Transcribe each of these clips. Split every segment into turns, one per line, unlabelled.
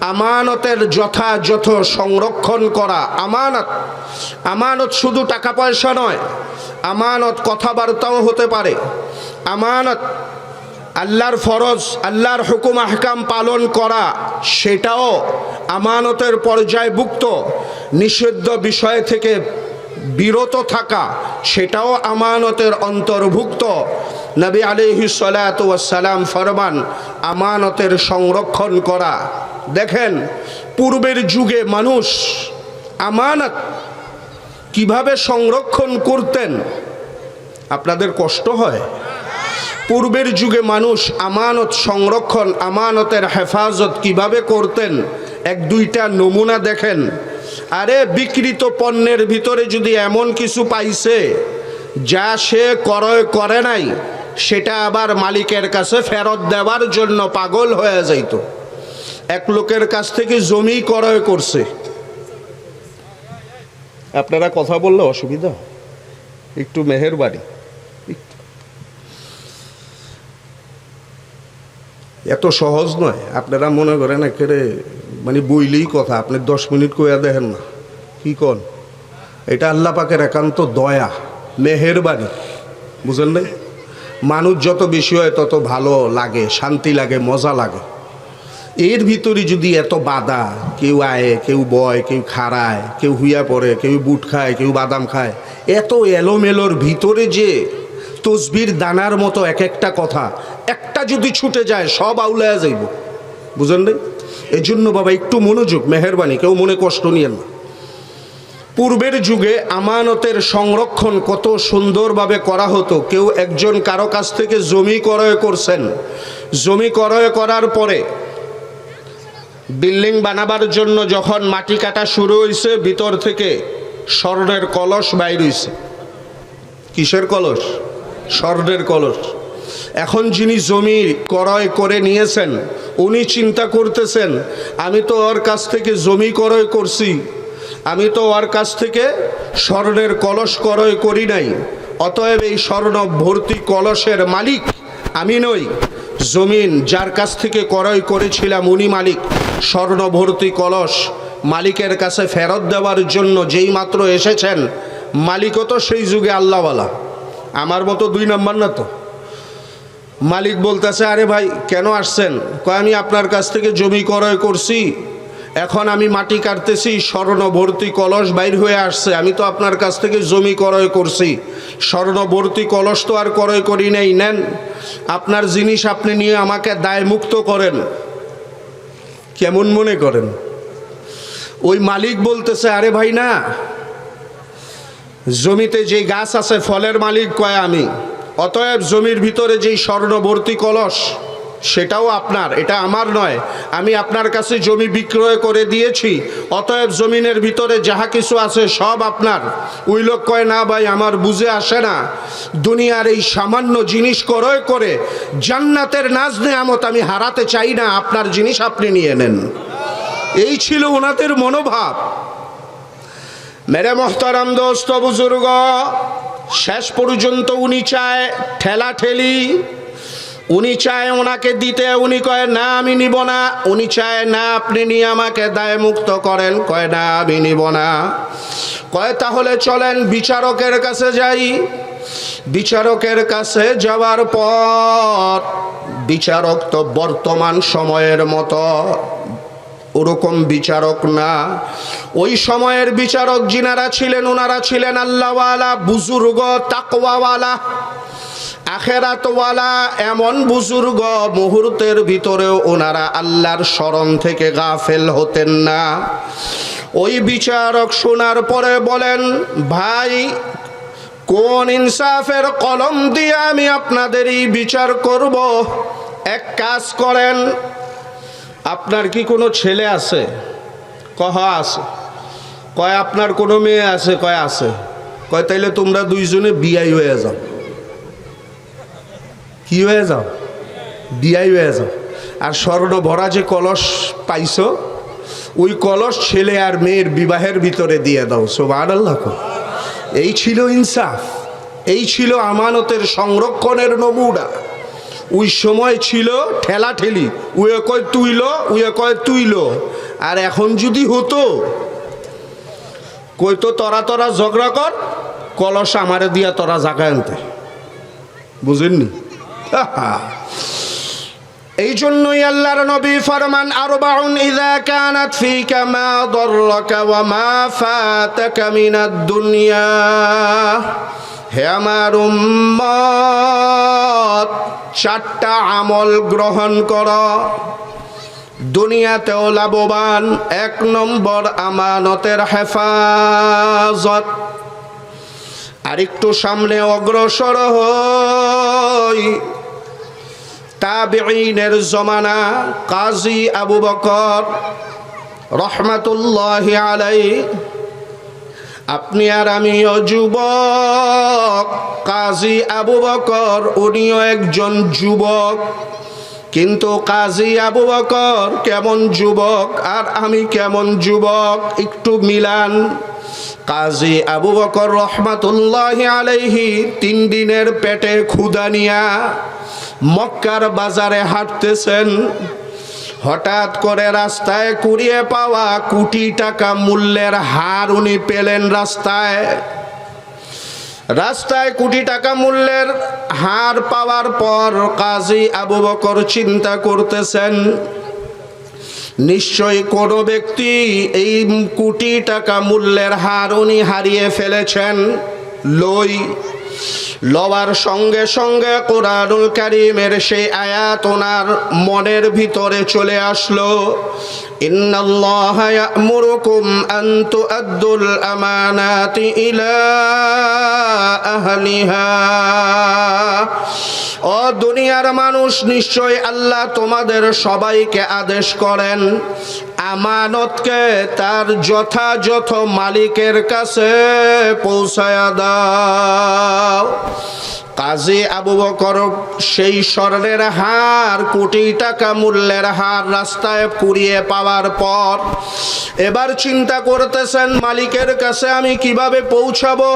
আমানতের যথাযথ সংরক্ষণ করা। আমানত। আমানত শুধু টাকা পয়সা নয়, আমানত কথাবার্তাও হতে পারে। আমানত, আল্লাহর ফরজ, আল্লাহর হুকুম, আহকাম পালন করা, সেটাও আমানতের পর্যায়ভুক্ত, নিষিদ্ধ বিষয় থেকে বিরত থাকা, সেটাও আমানতের অন্তর্ভুক্ত। নবী আলিহি সালাম ফরমান, আমানতের সংরক্ষণ করা। দেখেন, পূর্বের যুগে মানুষ আমানত কীভাবে সংরক্ষণ করতেন, আপনাদের কষ্ট হয়? পূর্বের যুগে মানুষ আমানত সংরক্ষণ, আমানতের হেফাজত কীভাবে করতেন, এক দুইটা নমুনা দেখেন। আরে, বিকৃত পণ্যের ভিতরে যদি এমন কিছু পাইছে, যা সে ক্রয় করে নাই সেটা আবার মালিকের কাছে ফেরত দেওয়ার জন্য পাগল হয়ে যাইত। এক লোকের কাছ থেকে জমি ক্রয় করছে। আপনারা কথা বললে অসুবিধা? একটু মেহেরবাড়ি এত সহজ নয়। আপনারা মনে করেন একেবারে মানে বইলেই কথা। আপনি দশ মিনিট কইয়া দেখেন না। কি কন? এটা আল্লাহ পাকের একান্ত দয়া, মেহেরবানি। বুঝলেন নাই? মানুষ যত বেশি হয় তত ভালো লাগে, শান্তি লাগে, মজা লাগে। এর ভিতরে যদি এত বাধা, কেউ আয়, কেউ বয়, কেউ খাড়ায়, কেউ হুইয়া পড়ে, কেউ বুট খায়, কেউ বাদাম খায়, এত এলোমেলোর ভিতরে যে তসবির দানার মতো এক একটা কথা, একটা যদি ছুটে যায়, সব আউলায়া যাইব। বুঝেন নাই? এই জন্য বাবা, একটু মনোযোগ, মেহরবানি, কেউ মনে কষ্ট নিয়েন না। পূর্বের যুগে আমানতের সংরক্ষণ কত সুন্দরভাবে করা হতো। কেউ একজন কারও কাছ থেকে জমি ক্রয় করছেন। জমি ক্রয় করার পরে বিল্ডিং বানাবার জন্য যখন মাটি কাটা শুরু হয়েছে ভিতর থেকে স্বর্ণের কলস বাইর হয়েছে কিসের কলস? স্বর্ণের কলস। এখন যিনি জমি ক্রয় করে নিয়েছেন, উনি চিন্তা করতেছেন, আমি তো ওর কাছ থেকে জমি ক্রয় করছি। আমি তো ওর কাছ থেকে স্বর্ণের কলস ক্রয় করি নাই। অতএব এই স্বর্ণ ভর্তি কলসের মালিক আমি নই। জমিন যার কাছ থেকে ক্রয় করেছিলাম উনি মালিক। স্বর্ণ ভর্তি কলস মালিকের কাছে ফেরত দেওয়ার জন্য যেই মাত্র এসেছেন, মালিকও তো সেই যুগে আল্লাহওয়ালা। আমার মতো দুই নম্বর না তো? মালিক বলতেছে, আরে ভাই, কেন আসছেন? কয়, আমি আপনার কাছ থেকে জমি ক্রয় করছি। এখন আমি মাটি কাটতেছি স্বর্ণ ভর্তি কলস বাইর হয়ে আসছে। আমি তো আপনার কাছ থেকে জমি ক্রয় করছি। স্বর্ণ ভর্তি কলস তো আর ক্রয় করি নাই। নেন, আপনার জিনিস আপনি নিয়ে আমাকে দায় মুক্ত করেন। কেমন মনে করেন? ওই মালিক বলতেছে, আরে ভাই না, জমিতে যে গাছ আছে, ফলের মালিক কয় আমি। অতএব জমির ভিতরে যেই স্বর্ণবর্তী কলস সেটাও আপনার, এটা আমার নয়। আমি আপনার কাছে জমি বিক্রয় করে দিয়েছি, অতএব জমিনের ভিতরে যাহা কিছু আছে সব আপনার। ওই লোক কয়, না ভাই, আমার বুঝে আসে না। দুনিয়ার এই সামান্য জিনিস ক্রয় করে জান্নাতের নাজ নেয়ামত আমি হারাতে চাই না, আপনার জিনিস আপনি নিয়ে নেন। এই ছিল ওনাদের মনোভাব। মেরে মোহতারাম দোস্ত বুজুর্গ, শেষ পর্যন্ত উনি চায় ঠেলা ঠেলি উনি চায় ওনাকে দিতে, উনি কয়, না, আমি নিব না। উনি চায়, না, আপনি নিয়ে আমাকে দায় মুক্ত করেন। কয়, না, আমি নিব না। কয়, তাহলে চলেন বিচারকের কাছে যাই। বিচারকের কাছে যাওয়ার পর বিচারক তো বর্তমান সময়ের মতো ওরকম বিচারক না। ওই সময়ের বিচারক যিনারা ছিলেন, ওনারা ছিলেন আল্লাহওয়ালা, বুজুর্গ, তাকওয়াওয়ালা। আখেরাতওয়ালা এমন বুজুর্গ, মুহূর্তের ভিতরেও ওনারা আল্লাহর স্মরণ থেকে গাফেল হতেন না। ওই বিচারক শোনার পরে বলেন, ভাই, কোন ইনসাফের কলম দিয়ে আমি আপনাদেরই বিচার করব? এক কাজ করেন আপনার কি কোনো ছেলে আছে? কহ, আছে। কয়, আপনার কোনো মেয়ে আছে? কয় আছে। কয়, তাইলে তোমরা দুইজনে বিয়াই হয়ে যাও। কি হয়ে যাও? বিয়াই হয়ে যাও। আর স্বর্ণ ভরা যে কলস পাইছো, ওই কলস ছেলে আর মেয়ের বিবাহের ভিতরে দিয়ে দাও। সোবান আল্লাহ এই ছিল ইনসাফ। এই ছিল আমানতের সংরক্ষণের নমুনা। ওই সময় ছিল ঠেলা ঠেলি উয়ে কয় তুইল, উয়ে কয় তুইল। আর এখন যদি হতো কই তো তরা তরা ঝগড়া কর, কলস আমারে দিয়া তোরা জাগায় আনতে। বুঝেননি? এই জন্যই আল্লাহর নবী ফরমান, আরবাউন ইযা কানাত ফিকা মা দাররাকা ওয়া মা ফাতাকা মিনাদ দুনিয়া। হে আমার উম্মত, চারটা আমল গ্রহণ কর। দুনিয়াতেও লাভবান, এক নম্বর আমানতের হেফাজত। আরেকটু সামনে অগ্রসর হই। তাবেঈনের জমানা কাজী আবু বকর রহমাতুল্লাহ আলাই আপনি আর আমিও যুবক। কাজী আবু বকর, উনিও একজন যুবক। কিন্তু কাজী আবু বকর কেমন যুবক আর আমি কেমন যুবক? একটু মিলান। কাজী আবু বকর রহমাতুল্লাহ আলাইহি তিন দিনের পেটে ক্ষুদা নিয়া মক্কার বাজারে হাঁটতেছেন। হঠাৎ করে রাস্তায় কুড়িয়ে পাওয়া কোটি টাকা মূল্যের হার উনি পেলেন রাস্তায়। রাস্তায় কোটি টাকা মূল্যের হার পাওয়ার পর কাজী আবু বকর চিন্তা করতেছেন, নিশ্চয়ই কোনো ব্যক্তি এই কোটি টাকা মূল্যের হার উনি হারিয়ে ফেলেছেন, লই লওয়ার সঙ্গে সঙ্গে কোরআনুল কারিমের সেই আয়াত ওনার মনের ভিতরে চলে আসলো। ইন্নাল্লাহ ইয়া'মুরুকুম আন তুআদ্দুল আমানাতি ইলা আহলিহা। ও দুনিয়ার মানুষ, নিশ্চয় আল্লাহ তোমাদের সবাইকে আদেশ করেন, আমানতকে তার যথাযথ মালিকের কাছে পৌঁছায়া দাও। কাজী আবু বকর সেই স্বর্ণের হার, কোটি টাকা মূল্যের হার রাস্তায় কুড়িয়ে পাওয়ার পর এবার চিন্তা করতেছেন, মালিকের কাছে আমি কীভাবে পৌঁছাবো?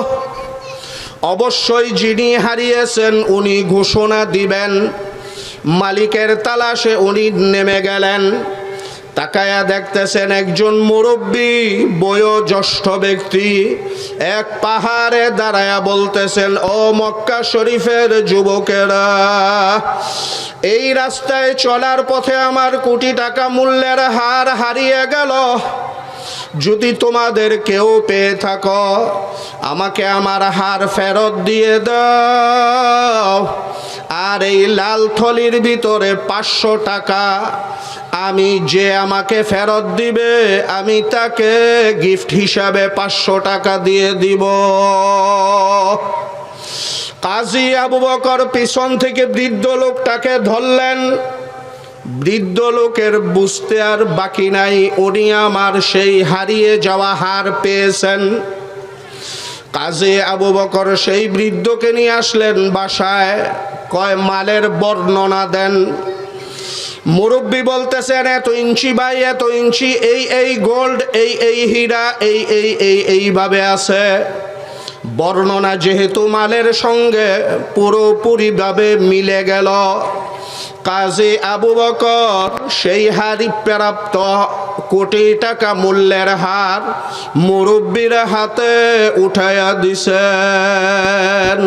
অবশ্যই যিনি হারিয়েছেন উনি ঘোষণা দিবেন। মালিকের তালাশে উনি নেমে গেলেন। তাকায়া দেখতেছেন একজন মুরব্বী, বয়োজ্যেষ্ঠ ব্যক্তি। এক পাহাড়ে দাঁড়ায়া বলতেছেন, ও মক্কা শরীফের যুবকেরা, এই রাস্তায় চলার পথে আমার কোটি টাকা মূল্যের হার হারিয়ে গেল। যদি তোমাদের কেউ পেয়ে থাকো, আমাকে আমার হার ফেরত দিয়ে দাও। আর এই লাল থলির ভিতরে পাঁচশো টাকা আমি যে আমাকে ফেরত দিবে, আমি তাকে গিফট হিসাবে পাঁচশো টাকা দিয়ে দিব। কাজী আবু বকর পিছন থেকে বৃদ্ধ লোকটাকে ধরলেন। বৃদ্ধ লোকের বুঝতে আর বাকি নাই, উনি আমার সেই হারিয়ে যাওয়া হার পেয়েছেন। কাজে আবু বকর সেই বৃদ্ধকে নিয়ে আসলেন বাসায়, কয়, মালের বর্ণনা দেন। মুরব্বী বলতেছেন, এত ইঞ্চি বাই এত ইঞ্চি, এই এই গোল্ড এই এই হীরা, এই এই এই, এইভাবে আছে। বর্ণনা যেহেতু মালের সঙ্গে পুরোপুরিভাবে মিলে গেল। কাজী আবু বকর সেই হারি প্রাপ্ত কোটি টাকা মূল্যের হার মুরব্বীর হাতে উঠাইয়া দিছেন।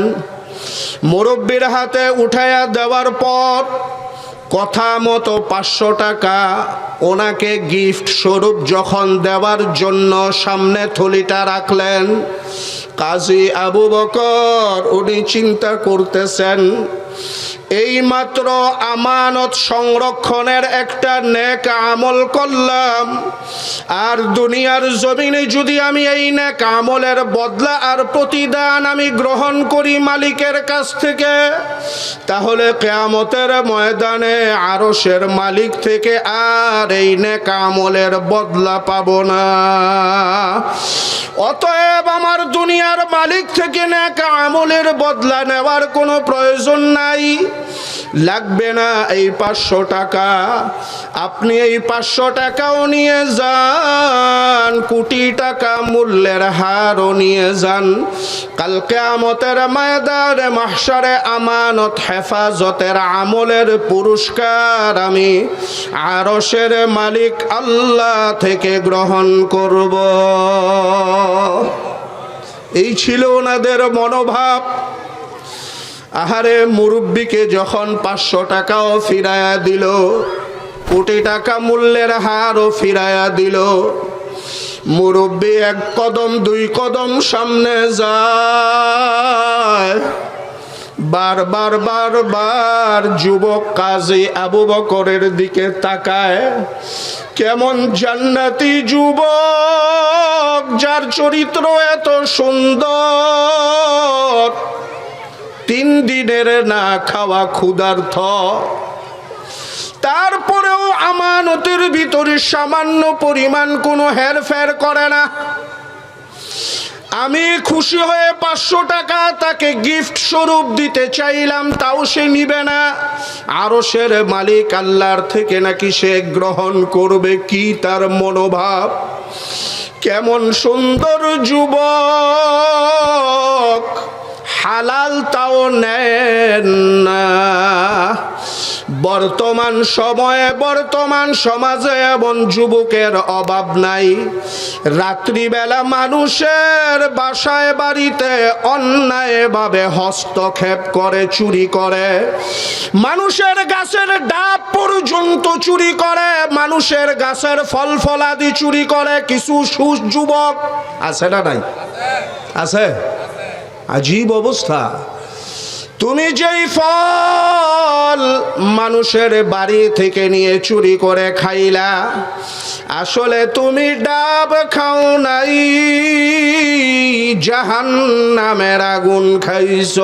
মুরব্বীর হাতে উঠাইয়া দেওয়ার পর কথা মতো পাঁচশো টাকা। ওনাকে গিফট স্বরূপ যখন দেওয়ার জন্য সামনে থলিটা রাখলেন, কাজী আবু বকর, উনি চিন্তা করতেছেন এই মাত্র আমানত সংরক্ষণের একটা নেক আমল করলাম। আর দুনিয়ার জমিনে যদি আমি এই নেক আমলের বদলা আর প্রতিদান আমি গ্রহণ করি মালিকের কাছ থেকে, তাহলে কেয়ামতের ময়দানে আরশের মালিক থেকে আর এই নেক আমলের বদলা পাব না। অতএব আমার দুনিয়ার মালিক থেকে নেক আমলের বদলা নেওয়ার কোনো প্রয়োজন নাই লাগবে না এই পাঁচশো টাকা। আপনি এই পাঁচশো টাকাও নিয়ে যান, কোটি টাকা মূল্যের হারও নিয়ে যান। কালকে আমতের ময়দানে মাহসারে আমানত, হেফাজতের আমলের পুরস্কার আমি আরশের মালিক আল্লাহ থেকে গ্রহণ করব। এই ছিল ওনাদের মনোভাব। আহারে মুরব্বীকে যখন পাঁচশো টাকাও ফিরায়া দিল, কোটি টাকা মূল্যের হারও ফিরায়া দিল, মুরব্বী এক কদম, দুই কদম সামনে যায়। বারবার বারবার যুবক কাজী আবু বকরের দিকে তাকায়। কেমন জান্নাতি যুবক, যার চরিত্র এত সুন্দর। তিন দিনের না খাওয়া ক্ষুধার্থ। তারপরেও আমানতের ভিতরে সামান্য পরিমাণ কোনো হেরফের করে না। আমি খুশি হয়ে পাঁচশো টাকা তাকে গিফট স্বরূপ দিতে চাইলাম, তাও সে নিবে না। আরও সের মালিক আল্লাহর থেকে নাকি সে গ্রহণ করবে কি তার মনোভাব? কেমন সুন্দর যুবক। হালাল তাও নেন না। বর্তমান সময়ে, বর্তমান সমাজে এমন যুবকের অভাব নাই। রাত্রিবেলা মানুষের বাসায় বাড়িতে অন্যায়ভাবে হস্তক্ষেপ করে, চুরি করে। মানুষের গাছের ডাব পর্যন্ত চুরি করে। মানুষের গাছের ফল ফলাদি চুরি করে। কিছু সুযুবক আছে না নাই? আছে? আজীব অবস্থা। তুমি যেই ফল মানুষের বাড়ি থেকে নিয়ে চুরি করে খাইলা, আসলে তুমি ডাব খাও নাই জাহান নামের আগুন খাইছ।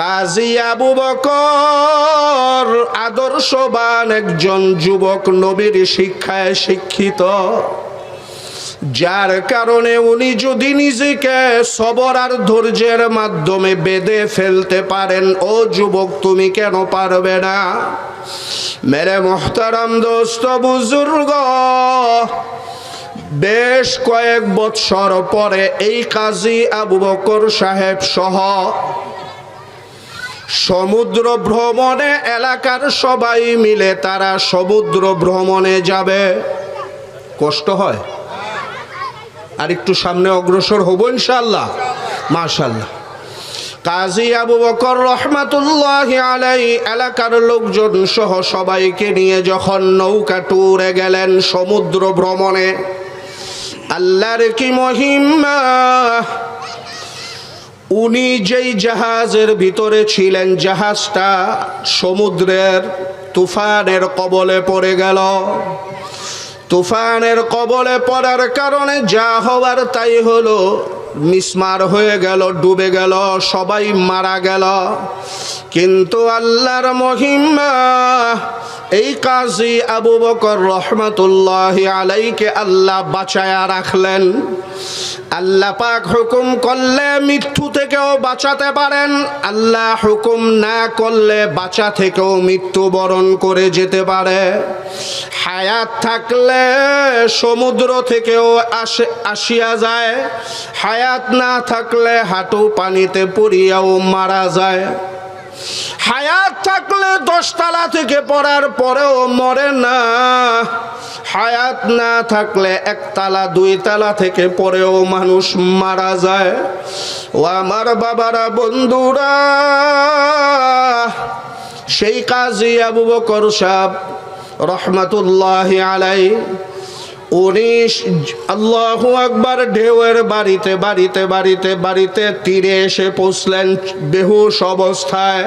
কাজী আবু বকর আদর্শবান একজন যুবক নবীর শিক্ষায় শিক্ষিত। যার কারণে উনি যদি নিজেকে সবর আর ধৈর্যের মাধ্যমে বেঁধে ফেলতে পারেন, ও যুবক, তুমি কেন পারবে না? মেরে মোহতারাম দোস্ত, বুজুর্গ, বেশ কয়েক বৎসর পরে এই কাজী আবু বকর সাহেব সহ সমুদ্র ভ্রমণে এলাকার সবাই মিলে তারা সমুদ্র ভ্রমণে যাবে। কষ্ট হয়? আর একটু সামনে অগ্রসর হব ইনশাল্লাহ মাশাল্লাহ কাজী আবু বকর রহমাতুল্লাহ আলাই এলাকার লোকজন সহ সবাইকে নিয়ে যখন নৌকা টুরে গেলেন সমুদ্র ভ্রমণে, আল্লাহর কি মহিমা? উনি যেই জাহাজের ভিতরে ছিলেন, জাহাজটা সমুদ্রের তুফানের কবলে পড়ে গেল। তুফানের কবলে পড়ার কারণে যা হওয়ার তাই হলো। মিসমার হয়ে গেল, ডুবে গেল, সবাই মারা গেল। কিন্তু আল্লাহর মহিমা এই কাজী আবু বকর রহমতুল্লাহ আলাইকে আল্লাহ বাঁচায়া রাখলেন। আল্লাহ পাক হুকুম করলে মৃত্যু থেকেও বাঁচাতে পারেন। আল্লাহ হুকুম না করলে বাঁচা থেকেও মৃত্যুবরণ করে যেতে পারে। হায়াত থাকলে সমুদ্র থেকেও আসে, আসিয়া যায়। হায়াত না থাকলে হাঁটু পানিতে পড়িয়াও মারা যায়। হায়াত থাকলে দশতলা থেকে পড়ার পরেও মরে না। হায়াত না থাকলে একতলা দুই তালা থেকে পরেও মানুষ মারা যায়। ও আমার বাবারা, বন্ধুরা, সেই কাজী আবু বকর সাহ রহমতুল্লাহ আলাই উনিশ, আল্লাহ আকবার, ঢেউয়ের বাড়িতে বাড়িতে বাড়িতে বাড়িতে তীরে এসে পৌঁছলেন বেহুশ অবস্থায়।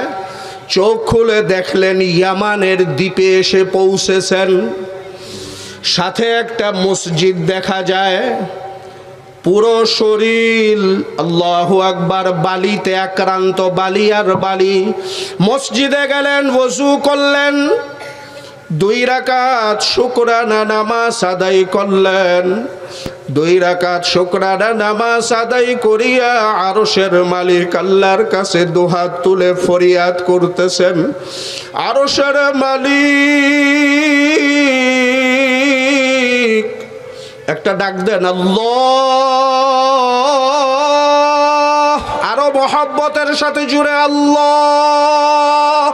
চোখ খুলে দেখলেন ইয়ামানের দ্বীপে এসে পৌঁছেছেন। সাথে একটা মসজিদ দেখা যায়। পুরো শরীর আল্লাহ আকবার, বালিতে আক্রান্ত, বালি আর বালি। মসজিদে গেলেন, ওযু করলেন। দুই রাকাত শুকরানা নামাজ আদায় করলেন। দুই রাকাত শুকরানা নামাজ আদায় করিয়া আরশের মালিক আল্লাহর কাছে দুহাত তুলে ফরিয়াদ করতেছেন। আরশের মালিক একটা ডাক দেন, আল্লাহ! আরও মহাব্বতের সাথে জুড়ে, আল্লাহ!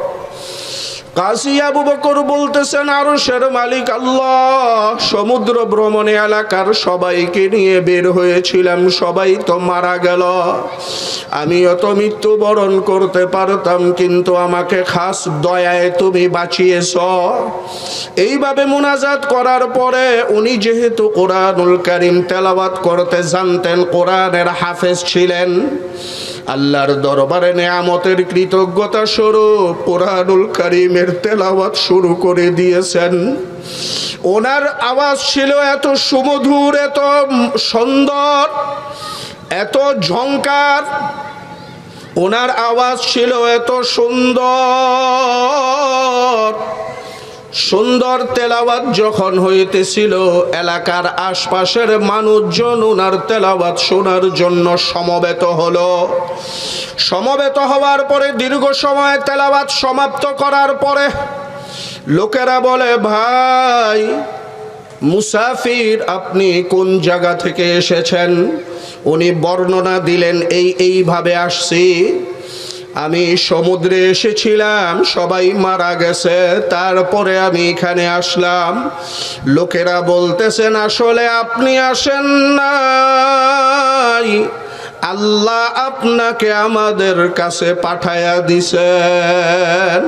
কাজী আবু বকর বলতেছেন, আরশের মালিক আল্লাহ, সমুদ্র ভ্রমণে এলাকার সবাইকে নিয়ে বের হয়েছিলাম, সবাই তো মারা গেল। আমিও তো মৃত্যুবরণ করতে পারতাম, কিন্তু আমাকে খাস দয়ায় তুমি বাঁচিয়েছ। এইভাবে মুনাজাত করার পরে উনি যেহেতু কোরআনুল করিম তেলাওয়াত করতে জানতেন, কোরআনের হাফেজ ছিলেন আল্লাহর দরবারে নেয়ামতের কৃতজ্ঞতা স্বরূপ কোরআনুল করিমের তেলাওয়াত শুরু করে দিয়েছেন। ওনার আওয়াজ ছিল এত সুমধুর, এত সুন্দর, এত ঝংকার। ওনার আওয়াজ ছিল এত সুন্দর। সুন্দর তেলাওয়াত যখন হইতেছিল, এলাকার আশপাশের মানুষজন ওনার তেলাওয়াত শোনার জন্য সমবেত হলো। সমবেত হওয়ার পরে দীর্ঘ সময় তেলাওয়াত সমাপ্ত করার পরে লোকেরা বলে, ভাই, মুসাফির, আপনি কোন জায়গা থেকে এসেছেন? উনি বর্ণনা দিলেন, এই, এইভাবে আসছি। আমি সমুদ্রে এসেছিলাম, সবাই মারা গেছে, তারপরে আমি এখানে আসলাম। লোকেরা বলতেছেন, আসলে আপনি আসেন নাই। আল্লাহ আপনাকে আমাদের কাছে পাঠায়া দিছেন।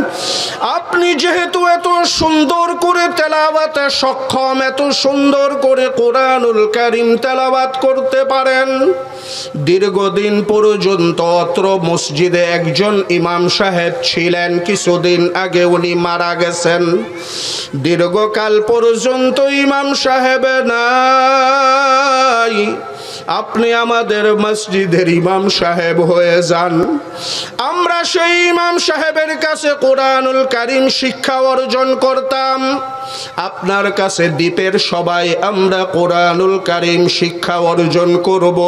আপনি যেহেতু এত সুন্দর করে তেলাওয়াতে সক্ষম, এত সুন্দর করে কোরআনুল কারিম তেলাওয়াত করতে পারেন, দীর্ঘদিন পর্যন্ত অত্র মসজিদে একজন ইমাম সাহেব ছিলেন, কিছুদিন আগে উনি মারা গেছেন। দীর্ঘকাল পর্যন্ত ইমাম সাহেব নাই। আপনি আমাদের মসজিদের ইমাম সাহেব হয়ে যান। আমরা সেই ইমাম সাহেবের কাছে কোরআনুল কারিম শিক্ষা অর্জন করতাম। আপনার কাছে দ্বীপের সবাই আমরা কোরআনুল কারিম শিক্ষা অর্জন করব।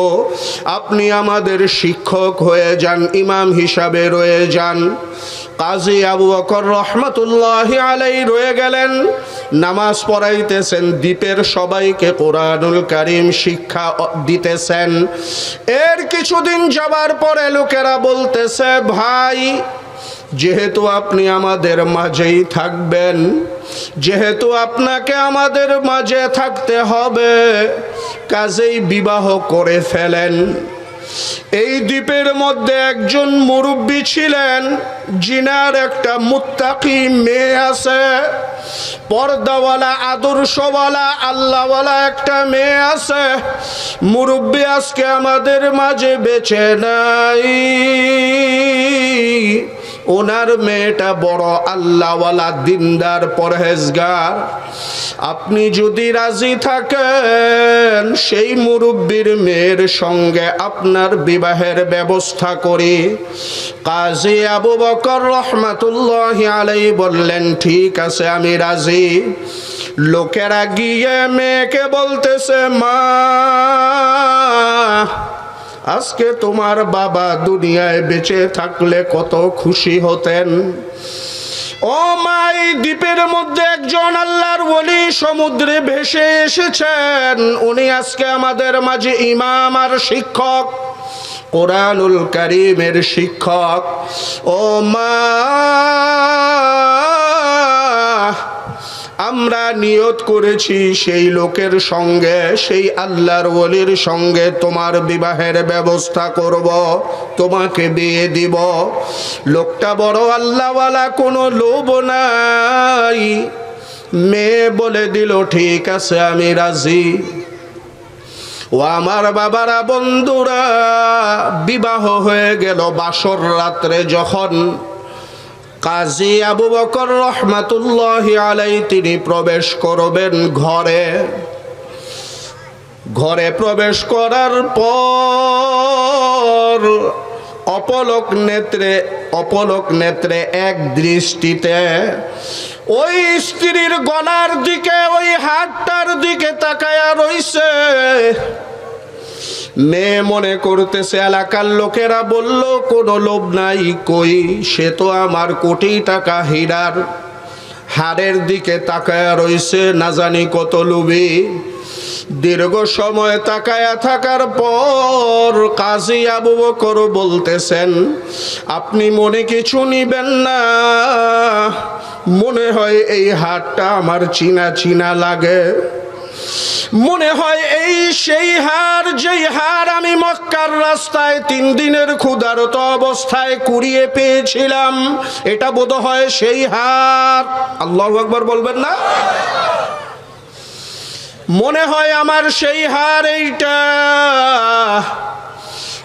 আপনি আমাদের শিক্ষক হয়ে যান, ইমাম হিসাবে রয়ে যান। কাজী আবু বকর রহমতুল্লাহ আলাই রয়ে গেলেন। নামাজ পড়াইতেছেন, দ্বীপের সবাইকে কোরআনুল কারিম শিক্ষা দিতেছেন। এর কিছুদিন যাবার পরে লোকেরা বলতেছে, ভাই, যেহেতু আপনি আমাদের মাঝেই থাকবেন, যেহেতু আপনাকে আমাদের মাঝে থাকতে হবে, কাজেই বিবাহ করে ফেলেন। এই দ্বীপের মধ্যে একজন মুরব্বী ছিলেন, জিনার একটা মুত্তাকি মেয়ে আছে, পর্দাওয়ালা, আদর্শওয়ালা, আল্লাহওয়ালা একটা মেয়ে আছে। মুরব্বী আজকে আমাদের মাঝে বেছে নাই। ওনার মেয়েটা বড় আল্লাহওয়ালা দিনদার পরহেজগার। আপনি যদি রাজি থাকেন, সেই মুরব্বীর মেয়ের সঙ্গে আপনার বিবাহের ব্যবস্থা করি। কাজী আবু বকর রহমাতুল্লাহ আলাই বললেন, ঠিক আছে, আমি রাজি। লোকেরা গিয়ে মেয়েকে বলতেছে, মা আজকে তোমার বাবা দুনিয়ায় বেঁচে থাকলে কত খুশি হতেন। ও মাই দ্বীপের মধ্যে একজন আল্লাহর ওলি সমুদ্রে ভেসে এসেছেন। উনি আজকে আমাদের মাঝে ইমাম আর শিক্ষক, কোরআনুল করিমের শিক্ষক। ও মা আমরা নিয়ত করেছি সেই লোকের সঙ্গে, সেই আল্লাহর ওলির সঙ্গে তোমার বিবাহের ব্যবস্থা করব, তোমাকে বিয়ে দিব। লোকটা বড় আল্লাহওয়ালা, কোনো লোভ নাই। মেয়ে বলে দিল, ঠিক আছে, আমি রাজি। ও আমার বাবারা, বন্ধুরা, বিবাহ হয়ে গেল বাসর রাত্রে যখন কাজী আবু বকর রহমাতুল্লাহ আলাই তিনি প্রবেশ করবেন ঘরে। ঘরে প্রবেশ করার পর অপলক নেত্রে অপলক নেত্রে এক দৃষ্টিতে ওই স্ত্রীর গলার দিকে, ওই হাতটার দিকে তাকায়া রইছে। মেয়ে মনে করতেছে এলাকার লোকেরা বলল, কোনো লোভ নাই কই, সে তো আমার কোটি টাকা হীরার। হাড়ের দিকে তাকায়া রইছে না জানি কত লুবি দীর্ঘ সময় তাকায়া থাকার পর কাজী আবু বকর বলতেছেন, আপনি মনে কিছু নিবেন না। মনে হয় এই হাটটা আমার চিনা চিনা লাগে। মনে হয় এই সেই হার, যেই হার আমি মক্কার রাস্তায় তিন দিনের ক্ষুধারত অবস্থায় কুড়িয়ে পেয়েছিলাম, এটা বোধ হয় সেই হার। আল্লাহ আকবর বলবেন না? মনে হয় আমার সেই হার এইটা।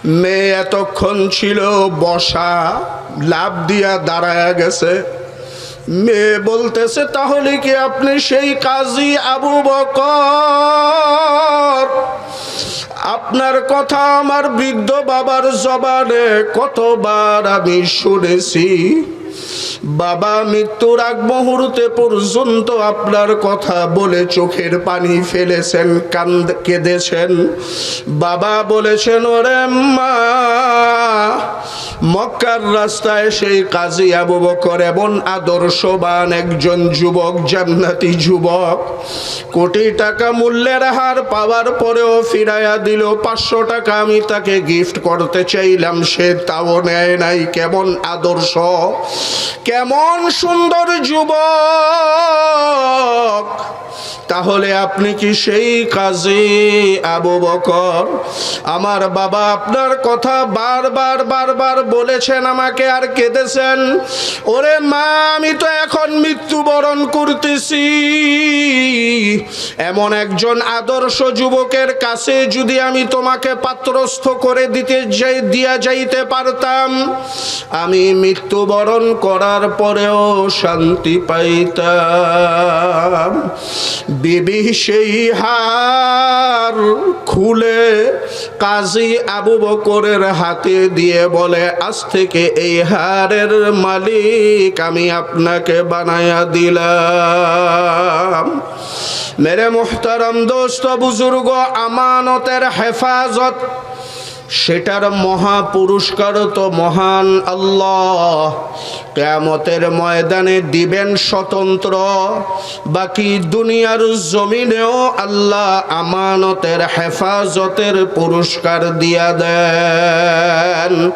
মেয়ে এতক্ষণ ছিল, বসা লাভ দিয়া দাঁড়ায় গেছে। মেয়ে বলতেছে, তাহলে কি আপনি সেই কাজী আবু বকর? আপনার কথা আমার বৃদ্ধ বাবার জবানে কতবার আমি শুনেছি। বাবা মৃত্যুর আগ মুহূর্তে পর্যন্ত আপনার কথা বলে চোখের পানি ফেলেছেন, কান্দ, কেঁদেছেন। বাবা বলেছেন, ওরে মক্কার রাস্তায় সেই কাজী আবু বকর এমন আদর্শবান একজন যুবক, জান্নাতি যুবক। কোটি টাকা মূল্যের হার পাওয়ার পরেও ফিরাইয়া দিল, পাঁচশো টাকা আমি তাকে গিফট করতে চাইলাম, সে তাও নেয় নাই, কেমন আদর্শ? কেমন সুন্দর যুবক। তাহলে আপনি কি সেই কাজে আবু বকর? আমার বাবা আপনার কথা বারবার বারবার বলেছেন, আমাকে আর কেঁদেছেন। ওরে মা, আমি তো এখন মৃত্যুবরণ করতেছি। এমন একজন আদর্শ যুবকের কাছে যদি আমি তোমাকে পাত্রস্থ করে দিতে যাই, দিয়া যাইতে পারতাম, আমি মৃত্যুবরণ করার পরেও শান্তি পাইতাম। বিবি সেই হার খুলে কাজী আবু বকরের হাতে দিয়ে বলে, আজ থেকে এই হারের মালিক আমি আপনাকে বানায়া দিলাম। মেরে মোহতারাম দোস্ত, বুজুর্গ, আমানতের হেফাজত সেটার মহা পুরস্কার তো মহান আল্লাহ। কেয়ামতের ময়দানে দিবেন স্বতন্ত্র। বাকি দুনিয়ার জমিনেও আল্লাহ আমানতের হেফাজতের পুরস্কার দিয়া দেন।